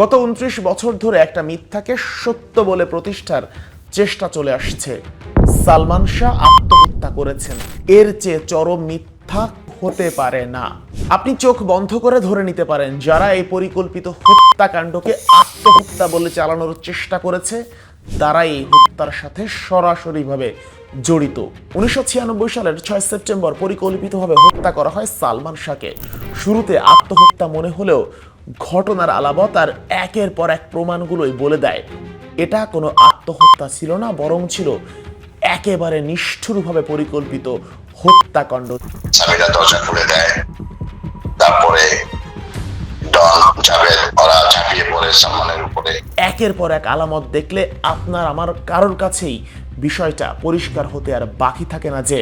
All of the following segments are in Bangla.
গত উনত্রিশ বছর ধরে একটা মিথ্যাকে সত্য বলে প্রতিষ্ঠার চেষ্টা চলে আসছে। সালমান শাহ আত্মহত্যা করেছেন। এর চেয়ে চরম মিথ্যা হতে পারে না। আপনি চোখ বন্ধ করে ধরে নিতে পারেন, যারা এই পরিকল্পিত হত্যাকাণ্ডকে আত্মহত্যা বলে চালানোর চেষ্টা করেছে তারা এই হত্যার সাথে সরাসরিভাবে জড়িত। উনিশশো ছিয়ানব্বই সালের ছয় সেপ্টেম্বর পরিকল্পিতভাবে হত্যা করা হয় সালমান শাহকে। শুরুতে আত্মহত্যা মনে হলেও ঘটনার আলামত আর একের পর এক প্রমাণগুলোই বলে দেয়। এটা কোনো আত্মহত্যা ছিল না বরং ছিল একেবারে নিষ্ঠুরভাবে পরিকল্পিত হত্যাকাণ্ড। দরজা খুলে দেয়। তারপরে ডন জাভেদ ওরা ঝাঁপিয়ে পড়ে সালমানের উপরে। একের পর এক আলামত দেখলে আপনার আমার কারোর কাছেই বিষয়টা পরিষ্কার হতে আর বাকি থাকে না যে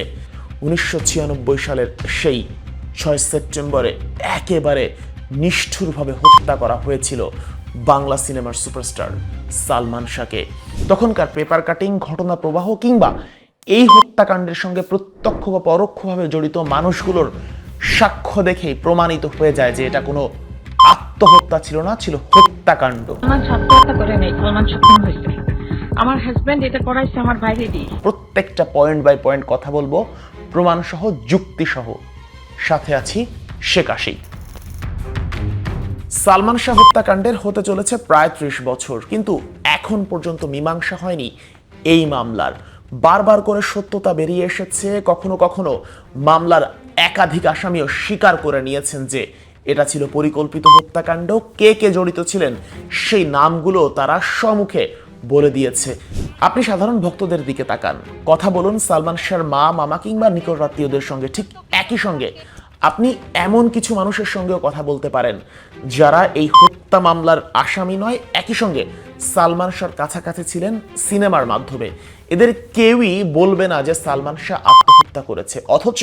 উনিশশো ছিয়ানব্বই সালের সেই ছয় সেপ্টেম্বরে একেবারে নিষ্ঠুরভাবে হত্যা করা হয়েছিল বাংলা সিনেমার সুপারস্টার সালমান শাহকে। তখনকার পেপার কাটিং ঘটনা প্রবাহ কিংবা এই হত্যাকাণ্ডের সঙ্গে প্রত্যক্ষ বা পরোক্ষভাবে জড়িত মানুষগুলোর সাক্ষ্য দেখেই প্রমাণিত হয়ে যায় যে এটা কোনো আত্মহত্যা ছিল না ছিল হত্যাকাণ্ড। আমার হাজবেন্ড এটা করাইছে আমার বাইরে দিয়ে। প্রত্যেকটা পয়েন্ট বাই পয়েন্ট কথা বলব প্রমাণ সহ যুক্তি সহ সাথে আছি শেখ আশিক। সালমান শাহ হত্যাকাণ্ডের হতে চলেছে প্রায় ত্রিশ বছর, কিন্তু এখন পর্যন্ত মীমাংসা হয়নি এই মামলার। বারবার করে সত্যতা বেরিয়ে এসেছে, কখনো কখনো মামলার একাধিক আসামিও স্বীকার করে নিয়েছেন যে এটা ছিল পরিকল্পিত হত্যাকাণ্ড, কে কে জড়িত ছিলেন সেই নামগুলো তারা সম্মুখে বলে দিয়েছে। আপনি সাধারণ ভক্তদের দিকে তাকান। কথা বলুন সালমান শাহর মা, মামা কিংবা নিকটাত্মীয়দের সঙ্গে, ঠিক একই সঙ্গে আপনি এমন কিছু মানুষের সঙ্গেও কথা বলতে পারেন, যারা এই হত্যা মামলার আসামি নয়, একই সঙ্গে সালমান শাহর কাছাকাছি ছিলেন সিনেমার মাধ্যমে। এদের কেউই বলবে না যে সালমান শাহ আত্মহত্যা করেছে, অথচ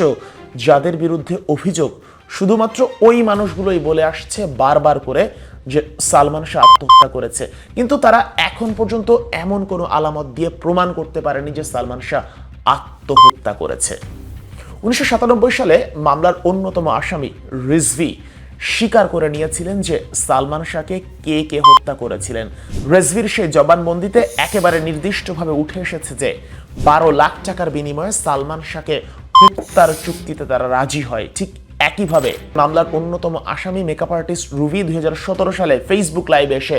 যাদের বিরুদ্ধে অভিযোগ, শুধুমাত্র ওই মানুষগুলোই বলে আসছে বারবার করে যে সালমান শাহ আত্মহত্যা করেছে। কিন্তু তারা এখন পর্যন্ত এমন কোনো আলামত দিয়ে প্রমাণ করতে পারেনি যে সালমান শাহ আত্মহত্যা করেছে। উনিশশো সাতানব্বই সালে মামলার অন্যতম আসামি রিজভি স্বীকার করে নিয়েছিলেন যে সালমান শাহকে কে কে হত্যা করেছিলেন। রেজভির সেই জবানবন্দিতে একেবারে নির্দিষ্টভাবে উঠে এসেছে যে বারো লাখ টাকার বিনিময়ে সালমান শাহকে হত্যার চুক্তিতে তারা রাজি হয়। ঠিক একইভাবে মামলার অন্যতম আসামি মেকআপ আর্টিস্ট রুবি দুই হাজার সতেরো সালে ফেসবুক লাইভে এসে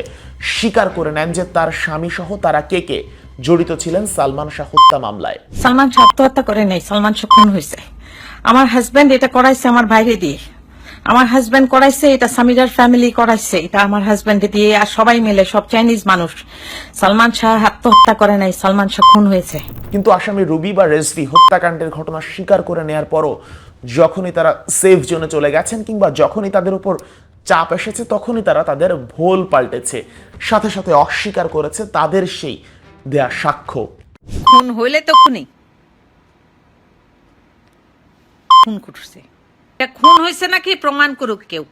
স্বীকার করে নেন যে তার স্বামী সহ তারা কে কে জড়িত ছিলেন সালমান শাহ হত্যা মামলায়। সালমান শাহ আত্মহত্যা করে নেই সালমান সক্ষম হয়েছে আমার হাজবেন্ড এটা করাইছে আমার বাইরে দিয়ে। আমার হাজবেন্ড করাইছে এটা সামিরার ফ্যামিলি করাইছে এটা আমার হাজবেন্ড দিয়ে আর সবাই মিলে সব চাইনিজ মানুষ। সালমান শাহ আত্মহত্যা করে নাই সালমান শাহ খুন হয়েছে। কিন্তু আসামি রুবি বা রেজভি হত্যাকাণ্ডের ঘটনা স্বীকার করে নেয়ার পরও যখনই তারা সেফ জোনে চলে গেছেন কিংবা যখনই তাদের উপর চাপ এসেছে তখনই তারা তাদের ভোল পাল্টেছে। সাথে সাথে অস্বীকার করেছে তাদের সেই দেয়া সাক্ষ্য। খুন হইলে তো খুনি। খুন করছে। এটা খুন হয়েছে নাকি প্রমাণ করুক কেউ?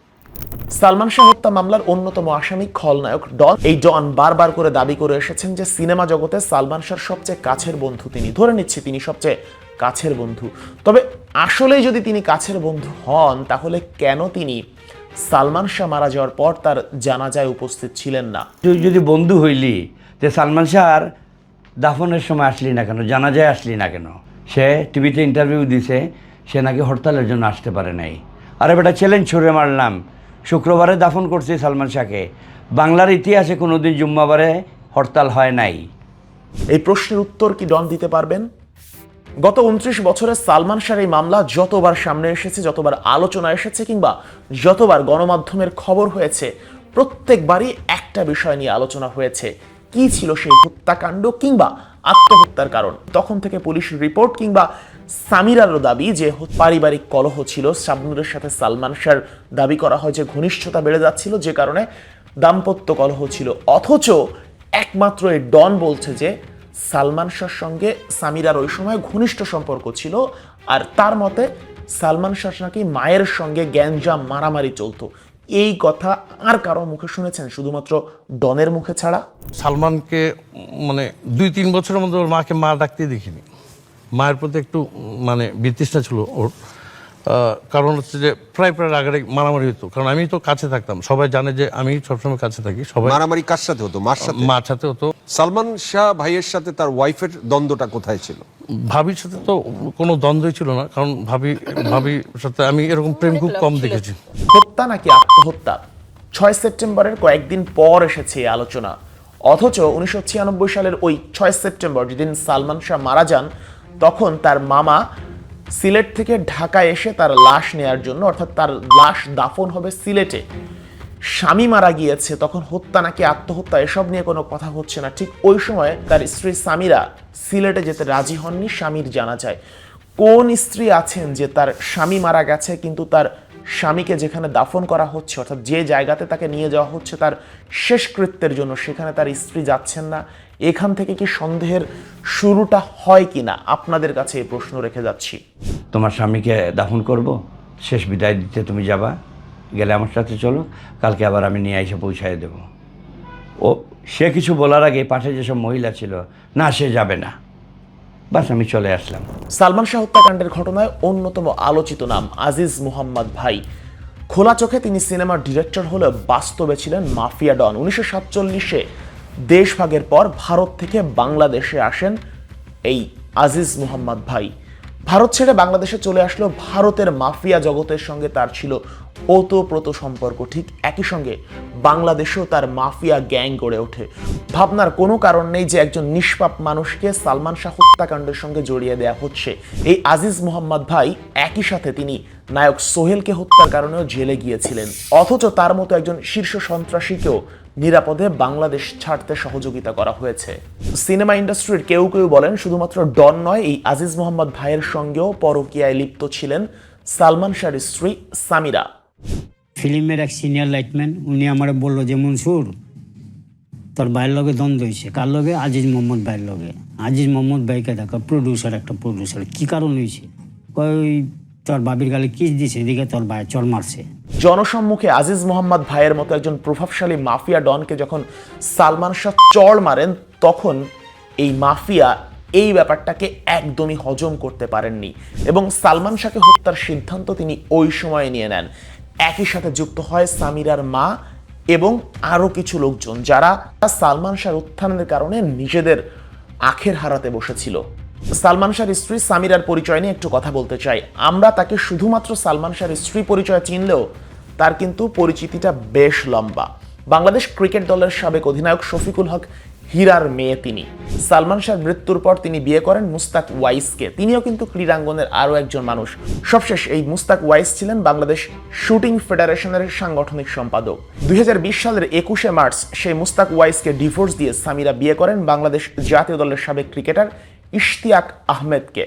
সালমান শাহ হত্যা মামলার অন্যতম আসামি খলনায়ক ডন। এই ডন বারবার করে দাবি করে এসেছেন যে সিনেমা জগতে সালমান শাহর সবচেয়ে কাছের বন্ধু তিনি। ধরে নিচ্ছে তিনি সবচেয়ে কাছের বন্ধু। তবে আসলেই যদি তিনি কাছের বন্ধু হন তাহলে কেন তিনি সালমান শাহ মারা যাওয়ার পর তার জানাজায় উপস্থিত ছিলেন না? তুই যদি বন্ধু হইলি যে সালমান শাহর দাফনের সময় আসলি না কেন, জানাজায় আসলি না কেন? সে টিভিতে ইন্টারভিউ দিছে, সে নাকি হরতালের জন্য আসতে পারে নাই। আরে বেটা চ্যালেঞ্জ ছুড়ে মারলাম। শুক্রবারে দাফন করছি সালমান শাহকে। বাংলার ইতিহাসে কোনোদিন জুম্মাবারে হরতাল হয় নাই। এই প্রশ্নের উত্তর কি ডন দিতে পারবেন? গত উনত্রিশ বছরে সালমান শাহর এই মামলা যতবার সামনে এসেছে, যতবার আলোচনা এসেছে, কিংবা যতবার গণমাধ্যমের খবর হয়েছে, প্রত্যেকবারই একটা বিষয় নিয়ে আলোচনা হয়েছে। কি ছিল সেই হত্যাকাণ্ড কিংবা আত্মহত্যার কারণ? তখন থেকে পুলিশ রিপোর্ট কিংবা সামিরারও দাবি যে পারিবারিক কলহ ছিল। শাবনুরের সাথে সালমান শাহর দাবি করা হয় যে ঘনিষ্ঠতা বেড়ে যাচ্ছিল যে কারণে দাম্পত্য কলহ ছিল। অথচ একমাত্র এই ডন বলছে যে সালমান শাহর সঙ্গে সামিরার ওই সময় ঘনিষ্ঠ সম্পর্ক ছিল আর তার মতে সালমান শাহ নাকি মায়ের সঙ্গে গ্যাঞ্জাম মারামারি চলতো। এই কথা আর কারও মুখে শুনেছেন? শুধুমাত্র ডনের মুখে ছাড়া? সালমানকে মানে দুই তিন বছরের মধ্যে ওর মাকে মা ডাকতে দেখিনি। মায়ের প্রতি একটু মানে বিতৃষ্ণা ছিল ওর। কারণ হচ্ছে যে প্রায় প্রায় রাগারাগি মারামারি হতো। কারণ আমি তো কাছে থাকতাম। সবাই জানে যে আমি সবসময় কাছে থাকি। সবাই মারামারি কার সাথে হতো? মার সাথে? মার সাথে হতো। সালমান শাহ ভাইয়ের সাথে তার ওয়াইফের দ্বন্দ্বটা কোথায় ছিল? ভাবির সাথে তো কোনো দ্বন্দ্বই ছিল না। কারণ ভাবি ভাবির সাথে আমি এরকম প্রেম খুব কম দেখেছি। হত্যা নাকি আত্মহত্যা? ছয় সেপ্টেম্বরের কয়েকদিন পর এসেছে এই আলোচনা। অথচ উনিশশো ছিয়ানব্বই সালের ওই ছয় সেপ্টেম্বর যেদিন সালমান শাহ মারা যান তখন তার মামা সিলেট থেকে ঢাকায় এসে তার লাশ নেয়ার জন্য, অর্থাৎ তার লাশ দাফন হবে সিলেটে। স্বামী মারা গিয়েছে, তখন হত্যা নাকি আত্মহত্যা, এসব নিয়ে কোনো কথা হচ্ছে না। ঠিক ওই সময় তার স্ত্রী স্বামীরা সিলেটে যেতে রাজি হননি, স্বামীর জানা যায়। কোন স্ত্রী আছেন যে তার স্বামী মারা গেছে, কিন্তু তার স্বামীকে যেখানে দাফন করা হচ্ছে, অর্থাৎ যে জায়গাতে তাকে নিয়ে যাওয়া হচ্ছে, তার শেষকৃত্যের জন্য, সেখানে তার স্ত্রী যাচ্ছেন না। এখান থেকে কি সন্দেহের শুরুটা হয় কিনা? আপনাদের কাছে এই প্রশ্ন রেখে যাচ্ছি। তোমার স্বামীকে দাফন করব শেষ বিদায় দিতে তুমি যাবা গেলে আমার সাথে চলো কালকে আবার আমি নিয়ে এসে পৌঁছায় দেব। ও সে কিছু বলার আগে পাশে যেসব মহিলা ছিল না সে যাবে না। বাস আমি চলে আসলাম। সালমান শাহ হত্যাকাণ্ডের ঘটনায় অন্যতম আলোচিত নাম আজিজ মুহাম্মদ ভাই। খোলা চোখে তিনি সিনেমার ডিরেক্টর হলেও বাস্তবে ছিলেন মাফিয়া ডন। উনিশশো সাতচল্লিশে দেশভাগের পর ভারত থেকে বাংলাদেশে আসেন এই আজিজ মুহাম্মদ ভাই। ভারত ছেড়ে বাংলাদেশে চলে আসলো ভারতের মাফিয়া জগতের সঙ্গে তার ছিল ওতপ্রোত সম্পর্ক। ঠিক একই সঙ্গে বাংলাদেশেও তার মাফিয়া গ্যাং গড়ে ওঠে। ভাবনার কোনো কারণ নেই যে একজন নিষ্পাপ মানুষকে সালমান শাহ হত্যাকাণ্ডের সঙ্গে জড়িয়ে দেয়া হচ্ছে। এই আজিজ মোহাম্মদ ভাই একই সাথে তিনি নায়ক সোহেলকে হত্যার কারণেও জেলে গিয়েছিলেন। অথচ তার মতো একজন শীর্ষ সন্ত্রাসীকেও নিরাপদে বাংলাদেশ ছাড়তে সহযোগিতা করা হয়েছে। সিনেমা ইন্ডাস্ট্রির কেউ কেউ বলেন, শুধুমাত্র ডন নয়, এই আজিজ মোহাম্মদ ভাইয়ের সঙ্গেও পরকীয়ায় লিপ্ত ছিলেন সালমান শাহর স্ত্রী সামিরা। ফিল্মের এক সিনিয়র লাইটম্যান, উনি আমার বলল যে, মনসুর, তোর ভাইয়ের লগে দ্বন্দ্ব হয়েছে কার লগে? আজিজ মোহাম্মদ ভাইয়ের লগে। আজিজ মোহাম্মদ ভাইকে দেখো প্রডিউসার একটা প্রডিউসার কি কারণ হয়েছে ওই তোর বাবির গালে কিস দিছে, এদিকে তোর ভাই চর মারছে। জনসম্মুখে আজিজ মোহাম্মদ ভাইয়ের মতো একজন প্রভাবশালী মাফিয়া ডনকে যখন সালমান শাহ চড় মারেন, তখন এই মাফিয়া এই ব্যাপারটাকে একদমই হজম করতে পারেননি এবং সালমান শাহকে হত্যার সিদ্ধান্ত তিনি ওই সময়ে নিয়ে নেন। একই সাথে যুক্ত হয় সামিরার মা এবং আরও কিছু লোকজন যারা সালমান শাহর উত্থানের কারণে নিজেদের আখের হারাতে বসেছিল। সালমান শাহর স্ত্রী সামিরার পরিচয় নিয়ে একটু কথা বলতে চাই। আমরা তাকে শুধুমাত্র সালমান শাহর স্ত্রী পরিচয় চিনলেও তার কিন্তু পরিচিতিটা বেশ লম্বা। বাংলাদেশ ক্রিকেট দলের সাবেক অধিনায়ক শফিকুল হক হীরার মেয়ে তিনি। সালমান শাহর মৃত্যুর পর তিনি বিয়ে করেন মুস্তাক ওয়াইসকে। তিনিও কিন্তু ক্রীড়াঙ্গনের আরও একজন মানুষ। সবশেষ এই মুস্তাক ওয়াইস ছিলেন বাংলাদেশ শুটিং ফেডারেশনের সাংগঠনিক সম্পাদক। দুই হাজার বিশ সালের একুশে মার্চ সেই মুস্তাক ওয়াইসকে ডিভোর্স দিয়ে সামিরা বিয়ে করেন বাংলাদেশ জাতীয় দলের সাবেক ক্রিকেটার ইশতিয়াক আহমেদকে।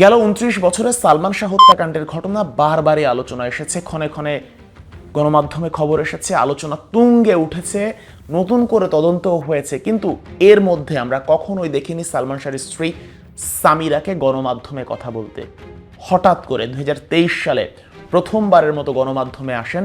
গেল উনত্রিশ বছরে সালমান শাহ হত্যাকাণ্ডের ঘটনা বারবারই আলোচনা এসেছে, ক্ষণে ক্ষণে গণমাধ্যমে খবর এসেছে, আলোচনা তুঙ্গে উঠেছে, নতুন করে তদন্তও হয়েছে, কিন্তু এর মধ্যে আমরা কখনোই দেখিনি সালমান শাহর স্ত্রী সামিরাকে গণমাধ্যমে কথা বলতে। হঠাৎ করে দুই হাজার তেইশ সালে প্রথমবারের মতো গণমাধ্যমে আসেন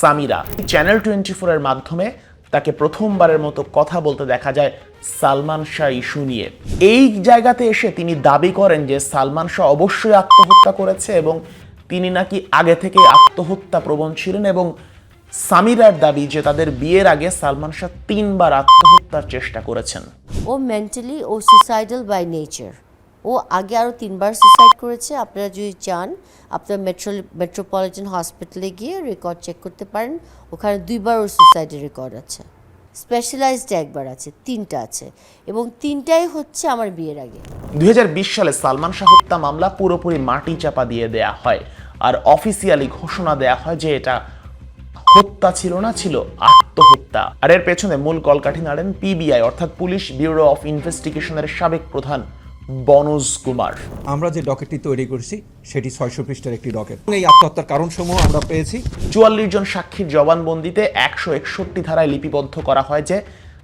সামিরা। চ্যানেল টোয়েন্টি ফোরের মাধ্যমে তাকে প্রথমবারের মতো কথা বলতে দেখা যায় সালমান শাহ ইস্যু নিয়ে। এই জায়গাতে এসে তিনি দাবি করেন যে সালমান শাহ অবশ্যই আত্মহত্যা করেছে এবং তিনি নাকি আগে থেকে আত্মহত্যা প্রবণ ছিলেন এবং সামিরার দাবি যে তাদের বিয়ের আগে সালমান শাহ তিনবার আত্মহত্যার চেষ্টা করেছেন। ও মেন্টালি ও সুসাইডাল বাই নেচার ও আগে আরও তিনবার সুসাইড করেছে। আপনারা যদি চান, আপনার মেট্রো মেট্রোপলিটন হসপিটালে গিয়ে রেকর্ড চেক করতে পারেন। ওখানে দুইবার ওর সুসাইডের রেকর্ড আছে। স্পেশালাইজড একবার আছে, তিনটা আছে। এবং তিনটাই হচ্ছে আমার বিয়ের আগে। দুই সালে সালমান শাহ হত্যা মামলা পুরোপুরি মাটি চাপা দিয়ে দেয়া হয়। আর অফিসিয়ালি ঘোষণা দেয়া হয় যে এটা হত্যা ছিল না, ছিল আত্মহত্যা। আর এর পেছনে মূল কলকাঠি নাড়েন পিবিআই অর্থাৎ পুলিশ ব্যুরো অফ ইনভেস্টিগেশনের সাবেক প্রধান বনোজ কুমার। আমরা যে ডকেটটি তৈরি করেছি সেটি ছয়শো পৃষ্ঠার একটি ডকেট এই আত্মহত্যার কারণ সমূহ আমরা পেয়েছি। চুয়াল্লিশ জন সাক্ষীর জবানবন্দিতে একশো একষট্টি ধারায় লিপিবদ্ধ করা হয় যে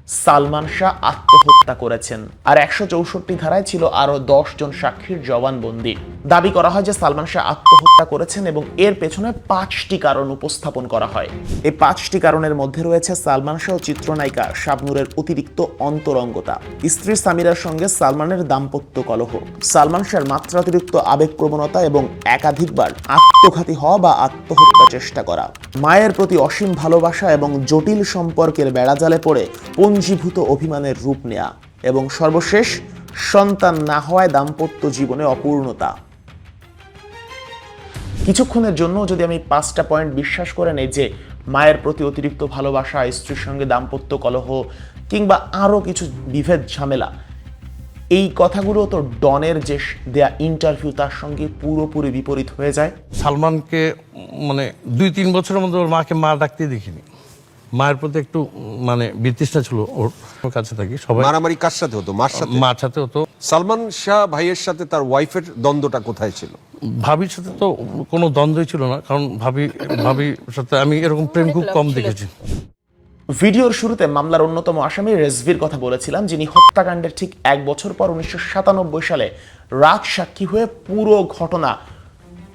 সালমান শাহ আত্মহত্যা করেছেন। আর একশো চৌষট্টি ধারায় ছিল আরও দশ জন সাক্ষীর জবানবন্দি। দাবি করা হয় যে সালমান শাহ আত্মহত্যা করেছেন এবং এর পেছনে পাঁচটি কারণ উপস্থাপন করা হয়। এই পাঁচটি কারণের মধ্যে রয়েছে সালমান শাহ চিত্রনায়িকা শাবনুরের অতিরিক্ত অন্তরঙ্গতা। স্ত্রী সামিরার সঙ্গে সালমানের দাম্পত্য কলহ। সালমান শাহর মাত্রাতিরিক্ত আবেগপ্রবণতা এবং একাধিকবার আত্মঘাতী হওয়া বা আত্মহত্যা চেষ্টা করা। মায়ের প্রতি অসীম ভালোবাসা এবং জটিল সম্পর্কের বেড়াজালে পড়ে পঞ্জীভূত অভিমানের রূপ নেয়া এবং সর্বশেষ, সন্তান না হওয়ায় দাম্পত্য জীবনে অপূর্ণতা। কিছুক্ষণের জন্য যদি আমি পাঁচটা পয়েন্ট বিশ্বাস করে নেই যে মায়ের প্রতি অতিরিক্ত ভালোবাসা, স্ত্রীর সঙ্গে দাম্পত্য কলহ কিংবা আরও কিছু বিভেদ, ঝামেলা, এই কথাগুলো তো ডনের যে দেয়া ইন্টারভিউ তার সঙ্গে পুরোপুরি বিপরীত হয়ে যায়। সালমানকে মানে দুই তিন বছরের মধ্যে ওর মাকে মা ডাকতে দেখিনি। মায়ের প্রতি একটু মানে বিতৃষ্ণা ছিল ওর। ওর কাছে থাকি সবাই মারামারি কার সাথে হতো? মার সাথে? মার সাথে হতো। সালমান শাহ ভাইয়ের সাথে তার ওয়াইফের দ্বন্দ্বটা কোথায় ছিল? ভাবির সাথে তো কোনো দ্বন্দ্বই ছিল না কারণ ভাবি ভাবির সাথে আমি এরকম প্রেম খুব কম দেখেছি। ভিডিওর শুরুতে মামলার অন্যতম আসামি রেজভির কথা বলেছিলাম যিনি হত্যাকাণ্ডের ঠিক এক বছর পর উনিশশো সাতানব্বই সালে রাজ সাক্ষী হয়ে পুরো ঘটনা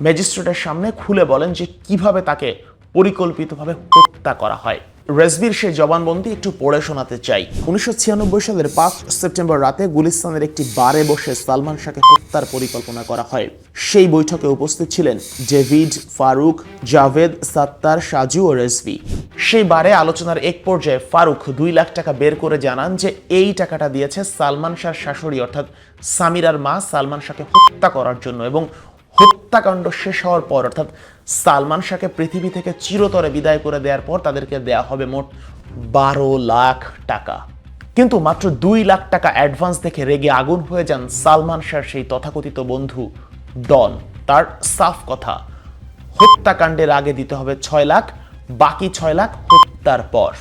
ম্যাজিস্ট্রেটের সামনে খুলে বলেন যে কীভাবে তাকে পরিকল্পিতভাবে হত্যা করা হয়। রেজভির সেই জবানবন্দি একটু পড়ে শোনাতে চাই। উনিশশো ছিয়ানব্বই সালের পাঁচ সেপ্টেম্বর রাতে গুলিস্তানের একটি বারে বসে সালমান শাহকে হত্যার পরিকল্পনা করা হয়। সেই বৈঠকে উপস্থিত ছিলেন ডেভিড ফারুক, জাভেদ, সাত্তার, সাজু ও রেজভি সেই বারে আলোচনার এক পর্যায়ে ফারুক দুই লাখ টাকা বের করে জানান যে এই টাকাটা দিয়েছে সালমান শাহর শাশুড়ি, অর্থাৎ সামিরার মা সালমান শাহকে হত্যা করার জন্য এবং হত্যাকাণ্ড শেষ হওয়ার পর, অর্থাৎ সালমান শাহকে পৃথিবী থেকে চিরতরে বিদায় করে দেওয়ার পর তাদেরকে দেয়া হবে মোট বারো লাখ টাকা। কিন্তু মাত্র দুই লাখ টাকা অ্যাডভান্স দেখে রেগে আগুন হয়ে যান সালমান শাহর সেই তথাকথিত বন্ধু ডন। তার সাফ কথা, হত্যাকাণ্ডের আগে দিতে হবে ছয় লাখ, বাকি ছয় লাখ হত্যার পর।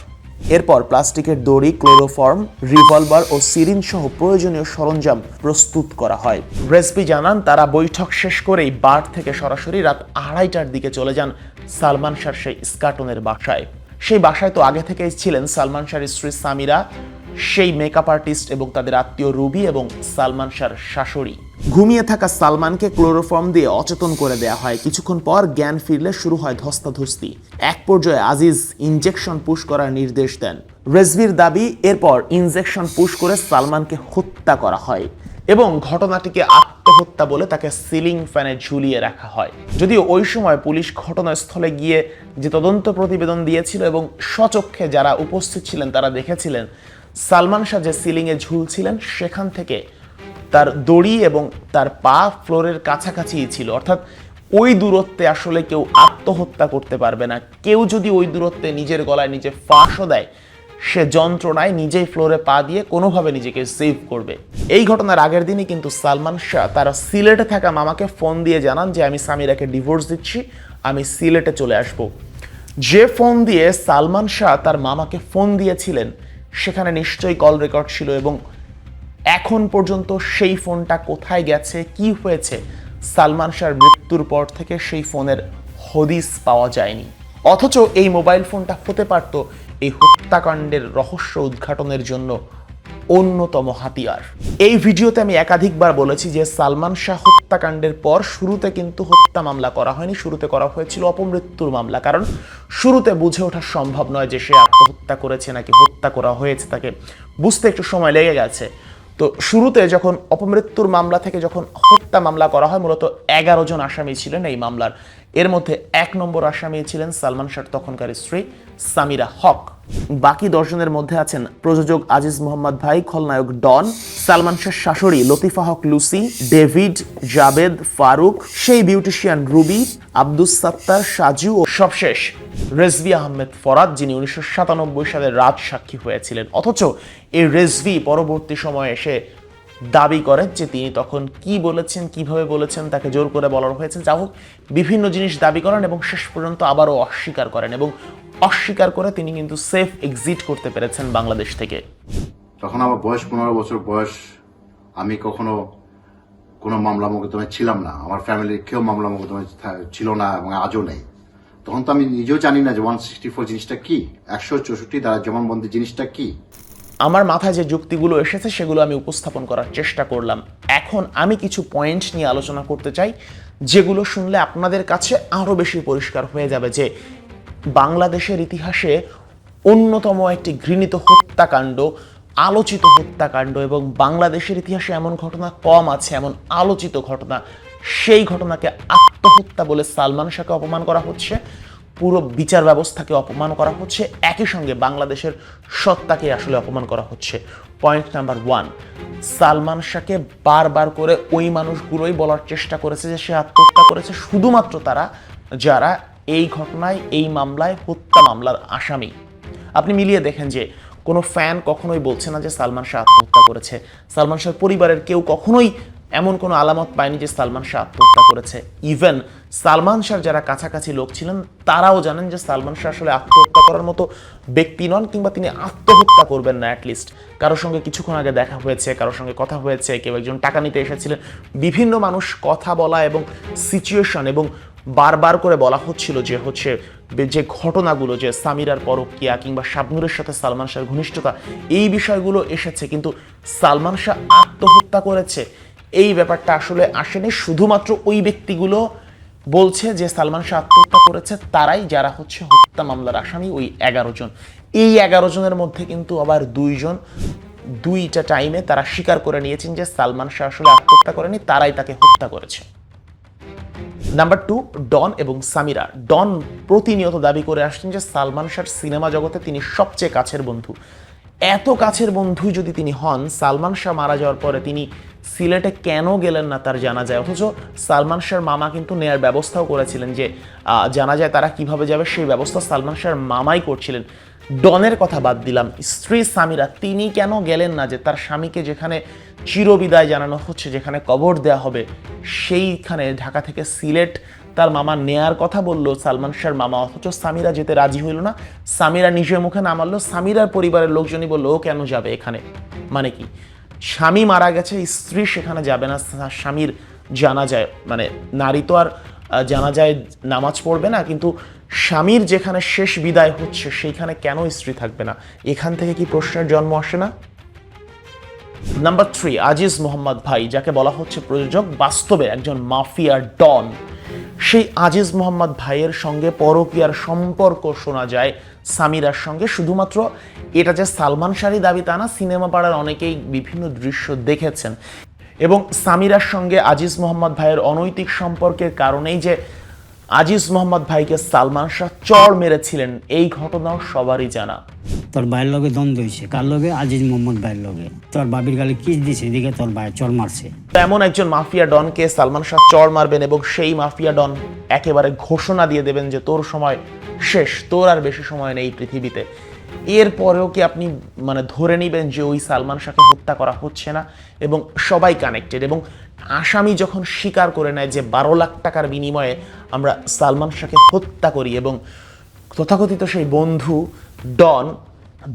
এরপর প্লাস্টিকের দড়ি, ক্লোরোফর্ম, রিভলভার ও সিরিন সহ প্রয়োজনীয় সরঞ্জাম প্রস্তুত করা হয়। রেসপি জানান, তারা বৈঠক শেষ করেই বার থেকে সরাসরি রাত আড়াইটার দিকে চলে যান সালমান শাহ সেই স্কাটনের বাসায়। সেই বাসায় তো আগে থেকেই ছিলেন সালমান শাহর স্ত্রী সামিরা। সেই মেকআপ আর্টিস্ট এবং তাদের আত্মীয় রুবি এবং সালমান শাহর শাশুড়ি। ঘুমিয়ে থাকা সালমানকে ক্লোরোফর্ম দিয়ে অচেতন করে দেয়া হয়। কিছুক্ষণ পর জ্ঞান ফিরলে শুরু হয় ধস্তাধস্তি। এক পর্যায়ে আজিজ ইনজেকশন পুশ করার নির্দেশ দেন। রেজভির দাবি, এরপর ইনজেকশন পুশ করে সালমানকে হত্যা করা হয় এবং ঘটনাটিকে আত্মহত্যা বলে তাকে সিলিং ফ্যানে ঝুলিয়ে রাখা হয়। যদিও ওই সময় পুলিশ ঘটনাস্থলে গিয়ে যে তদন্ত প্রতিবেদন দিয়েছিল এবং স্বচক্ষে যারা উপস্থিত ছিলেন তারা দেখেছিলেন সালমান শাহ যে সিলিংয়ে ঝুলছিলেন, সেখান থেকে তার দড়ি এবং তার পা ফ্লোরের কাছাকাছিই ছিল। অর্থাৎ ওই দূরত্বে আসলে কেউ আত্মহত্যা করতে পারবে না। কেউ যদি ওই দূরত্বে নিজের গলায় নিজে ফাঁসও দেয়, সে যন্ত্রণায় নিজেই ফ্লোরে পা দিয়ে কোনোভাবে নিজেকে সেভ করবে। এই ঘটনার আগের দিনই কিন্তু সালমান শাহ তার সিলেটে থাকা মামাকে ফোন দিয়ে জানান যে, আমি সামিরাকে ডিভোর্স দিচ্ছি, আমি সিলেটে চলে আসব। যে ফোন দিয়ে সালমান শাহ তার মামাকে ফোন দিয়েছিলেন সেখানে নিশ্চয়ই কল রেকর্ড ছিল এবং এখন পর্যন্ত সেই ফোনটা কোথায় গেছে, কি হয়েছে, সালমান শাহর মৃত্যুর পর থেকে সেই ফোনের হদিস পাওয়া যায়নি। অথচ এই মোবাইল ফোনটা হতে পারত এই হত্যাকাণ্ডের রহস্য উদ্ঘাটনের জন্য অন্যতম হাতিয়ার। এই ভিডিওতে আমি একাধিকবার বলেছি যে সালমান শাহ হত্যাকাণ্ডের পর শুরুতে কিন্তু হত্যা মামলা করা হয়নি, শুরুতে করা হয়েছিল অপমৃত্যুর মামলা। কারণ শুরুতে বুঝে ওঠা সম্ভব নয় যে সে আত্মহত্যা করেছে নাকি হত্যা করা হয়েছে তাকে। বুঝতে একটু সময় লেগে গেছে। তো শুরুতে যখন অপমৃত্যুর মামলা থেকে যখন হত্যা মামলা করা হয়, মূলত এগারো জন আসামি ছিলেন এই মামলার। এর মধ্যে এক নম্বর আসামি ছিলেন সালমান শাহর তখনকার স্ত্রী সামিরা হক। বাকি দশজনের মধ্যে আছেন প্রযোজক আজিজ মোহাম্মদ ভাই, খলনায়ক ডন, সালমান শাহর শাশুড়ি লতিফা হক, লুসি, ডেভিড, জাবেদ, ফারুক, সেই বিউটিশিয়ান রুবি, আব্দুস সাত্তার, সাজু ও সবশেষ রেজভি আহমেদ ফরাদ, যিনি উনিশশো সাতানব্বই সালে রাজ সাক্ষী হয়েছিলেন। অথচ এই রেজভি পরবর্তী সময়ে এসে দাবি করেন যে তিনি তখন কি বলেছেন, কীভাবে বলেছেন, তাকে জোর করে বলার হয়েছে। যা হোক, বিভিন্ন জিনিস দাবি করেন এবং শেষ পর্যন্ত আবারও অস্বীকার করেন এবং অস্বীকার করে তিনি কিন্তু সেফ এক্সিট করতে পেরেছেন বাংলাদেশ থেকে। তখন আমার বয়স পনেরো বছর বয়স। আমি কখনো কোনো মামলা মোকদ্দমায় ছিলাম না। আমার ফ্যামিলির কেউ মামলা মোকদ্দমায় ছিল না এবং আজও নেই। তখন তো আমি নিজেও জানি না যে ওয়ান সিক্সটি ফোর জিনিসটা কি, একশো চৌষট্টি দ্বারা জবানবন্দি জিনিসটা কি। আমার মাথায় যে যুক্তিগুলো এসেছে, সেগুলো আমি উপস্থাপন করার চেষ্টা করলাম। এখন আমি কিছু পয়েন্ট নিয়ে আলোচনা করতে চাই, যেগুলো শুনলে আপনাদের কাছে আরও বেশি পরিষ্কার হয়ে যাবে যে বাংলাদেশের ইতিহাসে অন্যতম একটি ঘৃণিত হত্যাকাণ্ড, আলোচিত হত্যাকাণ্ড এবং বাংলাদেশের ইতিহাসে এমন ঘটনা কম আছে, এমন আলোচিত ঘটনা, সেই ঘটনাকে আত্মহত্যা বলে সালমান শাহকে অপমান করা হচ্ছে। পুরো বিচার ব্যবস্থাকে অপমান করা হচ্ছে। একই সঙ্গে বাংলাদেশের সত্তাকে আসলে অপমান করা হচ্ছে। পয়েন্ট নাম্বার ওয়ান সালমান শাহকে বারবার করে ওই মানুষগুলোই বলার চেষ্টা করেছে যে সে আত্মহত্যা করেছে। শুধুমাত্র তারা, যারা এই ঘটনায়, এই মামলায় হত্যা মামলার আসামি। আপনি মিলিয়ে দেখেন যে কোনো ফ্যান কখনোই বলছে না যে সালমান শাহ আত্মহত্যা করেছে। সালমান শাহর পরিবারের কেউ কখনোই এমন কোনো আলামত পায়নি যে সালমান শাহ আত্মহত্যা করেছে। ইভেন সালমান শাহর যারা কাছাকাছি লোক ছিলেন, তারাও জানেন যে সালমান শাহ আসলে আত্মহত্যা করার মতো ব্যক্তি নন কিংবা তিনি আত্মহত্যা করবেন না অ্যাটলিস্ট কারোর সঙ্গে কিছুক্ষণ আগে দেখা হয়েছে, কারোর সঙ্গে কথা হয়েছে, কেউ একজন টাকা নিতে এসেছিলেন। বিভিন্ন মানুষ কথা বলা এবং সিচুয়েশন এবং বারবার করে বলা হচ্ছিল যে হচ্ছে যে ঘটনাগুলো যে সামিরার পরকিয়া কিংবা শাবনুরের সাথে সালমান শাহের ঘনিষ্ঠতা, এই বিষয়গুলো এসেছে। কিন্তু সালমান শাহ আত্মহত্যা করেছে। এই ব্যাপারটা আসলে আসেনি। শুধুমাত্র ওই ব্যক্তিগুলো বলছে যে সালমান শাহ আত্মহত্যা করেছে, তারাই যারা হচ্ছে হত্যা মামলার আসামি, ওই এগারো জন। এই এগারো জনের মধ্যে কিন্তু আবার দুইজন, দুইটা টাইমে তারা স্বীকার করে নিয়েছেন যে সালমান শাহ আসলে আত্মহত্যা করেনি, তারাই তাকে হত্যা করেছে। নাম্বার টু ডন এবং সামিরা। ডন প্রতিনিয়ত দাবি করে আসছেন যে সালমান শাহর সিনেমা জগতে তিনি সবচেয়ে কাছের বন্ধু। এত কাছের বন্ধু যদি তিনি হন, সালমান শাহ মারা যাওয়ার পরে তিনি সিলেটে কেন গেলেন না তার জানা যায়? অথচ সালমান শাহর মামা কিন্তু নেয়ার ব্যবস্থাও করেছিলেন যে জানা যায় তারা কীভাবে যাবে সেই ব্যবস্থা সালমান শাহর মামাই করছিলেন। ডনের কথা বাদ দিলাম। স্ত্রী স্বামীরা তিনি কেন গেলেন না যে তার স্বামীকে যেখানে চিরবিদায় জানানো হচ্ছে, যেখানে কবর দেয়া হবে, সেইখানে ঢাকা থেকে সিলেট তার মামা নেয়ার কথা বলল, সালমান শাহর মামা। অথচ সামিরা যেতে রাজি হইল না। সামিরা নিজের মুখে নামালো। সামিরার পরিবারের লোকজনই বলল, ও কেন যাবে এখানে? মানে কি? স্বামী মারা গেছে, স্ত্রী সেখানে যাবে না। স্বামীর জানা যায় মানে নারী তো আর জানা যায় নামাজ পড়বে না। কিন্তু স্বামীর যেখানে শেষ বিদায় হচ্ছে, সেইখানে কেন স্ত্রী থাকবে না? এখান থেকে কি প্রশ্নের জন্ম আসে না? নাম্বার থ্রি আজিজ মোহাম্মদ ভাই, যাকে বলা হচ্ছে প্রযোজক, বাস্তবে একজন মাফিয়া ডন। সেই আজিজ মোহাম্মদ ভাইয়ের সঙ্গে পরকিয়ার সম্পর্ক শোনা যায় সামিরার সঙ্গে। শুধুমাত্র এটা যে সালমান শাহরই দাবি তা না, সিনেমা পাড়ার অনেকেই বিভিন্ন দৃশ্য দেখেছেন। এবং সামিরার সঙ্গে আজিজ মোহাম্মদ ভাইয়ের অনৈতিক সম্পর্কের কারণেই যে আজিজ মোহাম্মদ ভাইকে সালমান শাহ চড় মেরেছিলেন এই ঘটনাও সবারই জানা। তোর ভাইয়ের লগে দ্বন্দ্ব হয়েছে। কার লগে? আজিজ মোহাম্মদ ভাইয়ের লগে। তোর বাবির গালে কিস দিছে এদিকে তোর ভাই চর মারছে। এমন একজন মাফিয়া ডনকে সালমান শাহ চর মারবেন এবং সেই মাফিয়া ডন একেবারে ঘোষণা দিয়ে দেবেন যে তোর সময় শেষ তোর আর বেশি সময় নেই পৃথিবীতে। এরপরেও কি আপনি মানে ধরে নেবেন যে ওই সালমান শাহকে হত্যা করা হচ্ছে না? এবং সবাই কানেক্টেড এবং আসামি যখন স্বীকার করে নেয় যে বারো লাখ টাকার বিনিময়ে আমরা সালমান শাহকে হত্যা করি এবং তথাকথিত সেই বন্ধু ডন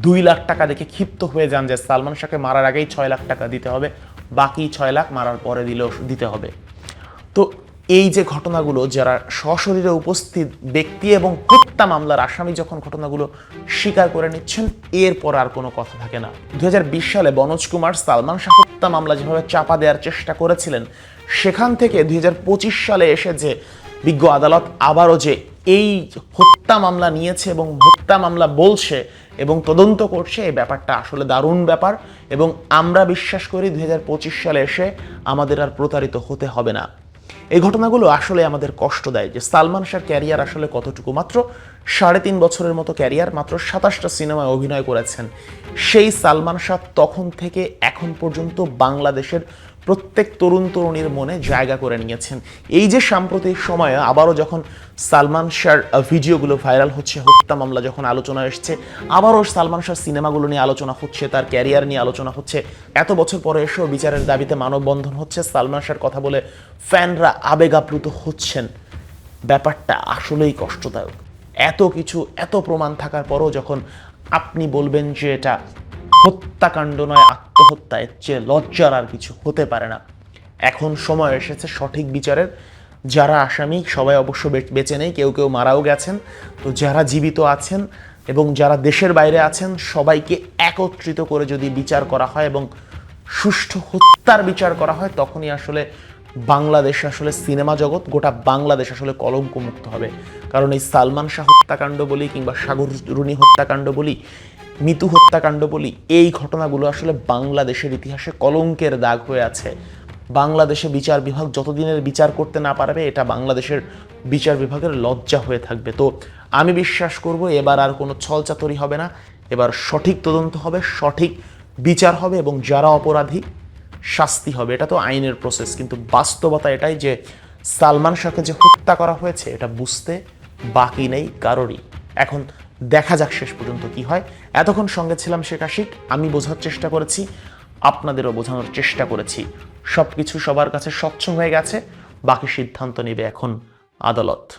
দুই লাখ টাকা দেখে ক্ষিপ্ত হয়ে যান যে সালমান শাহকে মারার আগেই ছয় লাখ টাকা দিতে হবে, বাকি ছয় লাখ মারার পরে দিলেও দিতে হবে। তো এই যে ঘটনাগুলো, যারা সশরীরে উপস্থিত ব্যক্তি এবং হত্যা মামলার আসামি যখন ঘটনাগুলো স্বীকার করে নিচ্ছেন, এরপর আর কোনো কথা থাকে না। দুই হাজার বিশ সালে বনোজ কুমার সালমান শাহ হত্যা মামলা যেভাবে চাপা দেওয়ার চেষ্টা করেছিলেন, সেখান থেকে দুই হাজার পঁচিশ সালে এসে যে বিজ্ঞ আদালত আবারও যে এই হত্যা মামলা নিয়েছে এবং হত্যা মামলা বলছে এবং তদন্ত করছে, এই ব্যাপারটা আসলে দারুণ ব্যাপার এবং আমরা বিশ্বাস করি দুই হাজার পঁচিশ সালে এসে আমাদের আর প্রতারিত হতে হবে না। এই ঘটনাগুলো আসলে আমাদের কষ্ট দেয় যে সালমান শাহর ক্যারিয়ার আসলে কতটুকু? মাত্র সাড়ে তিন বছরের মতো ক্যারিয়ার, মাত্র সাতাশটা সিনেমায় অভিনয় করেছেন। সেই সালমান শাহ তখন থেকে এখন পর্যন্ত বাংলাদেশের প্রত্যেক তরুণ তরুণীর মনে জায়গা করে নিয়েছেন। এই যে সাম্প্রতিক সময়ে আবারও যখন সালমান শাহর ভিডিওগুলো ভাইরাল হচ্ছে, হত্যা মামলা যখন আলোচনা এসছে, আবারও সালমান শাহ সিনেমাগুলো নিয়ে আলোচনা হচ্ছে, তার ক্যারিয়ার নিয়ে আলোচনা হচ্ছে। এত বছর পরে এসেও বিচারের দাবিতে মানববন্ধন হচ্ছে। সালমান শাহর কথা বলে ফ্যানরা আবেগ আপ্লুত হচ্ছেন। ব্যাপারটা আসলেই কষ্টদায়ক। এত কিছু, এত প্রমাণ থাকার পরও যখন আপনি বলবেন যে এটা হত্যাকাণ্ড নয় আত্মহত্যা এর চেয়ে লজ্জার আর কিছু হতে পারে না। এখন সময় এসেছে সঠিক বিচারের। যারা আসামি, সবাই অবশ্য বেঁচে নেই, কেউ কেউ মারাও গেছেন। তো যারা জীবিত আছেন এবং যারা দেশের বাইরে আছেন, সবাইকে একত্রিত করে যদি বিচার করা হয় এবং সুষ্ঠু হত্যার বিচার করা হয়, তখনই আসলে বাংলাদেশ আসলে সিনেমা জগৎ, গোটা বাংলাদেশ আসলে কলঙ্ক মুক্ত হবে। কারণ এই সালমান শাহ হত্যাকাণ্ড বলি কিংবা সাগর রুনি হত্যাকাণ্ড বলি মিতু হত্যাকাণ্ড বলি এই ঘটনাগুলো আসলে বাংলাদেশের ইতিহাসে কলঙ্কের দাগ হয়ে আছে। বাংলাদেশে বিচার বিভাগ যতদিনের বিচার করতে না পারবে, এটা বাংলাদেশের বিচার বিভাগের লজ্জা হয়ে থাকবে। তো আমি বিশ্বাস করব এবার আর কোনো ছলচাতরি হবে না। এবার সঠিক তদন্ত হবে, সঠিক বিচার হবে এবং যারা অপরাধী, শাস্তি হবে। এটা তো আইনের প্রসেস কিন্তু বাস্তবতা এটাই যে সালমান শাহকে যে হত্যা করা হয়েছে, এটা বুঝতে বাকি নেই কারোরই। এখন দেখা যাক শেষ পর্যন্ত কি হয়। এতক্ষণ সঙ্গে ছিলাম শেখ আশিক। আমি বোঝার চেষ্টা করেছি, আপনাদেরও বোঝানোর চেষ্টা করেছি। সব কিছু সবার কাছে স্বচ্ছ হয়ে গেছে, বাকি সিদ্ধান্ত নেবে এখন আদালত।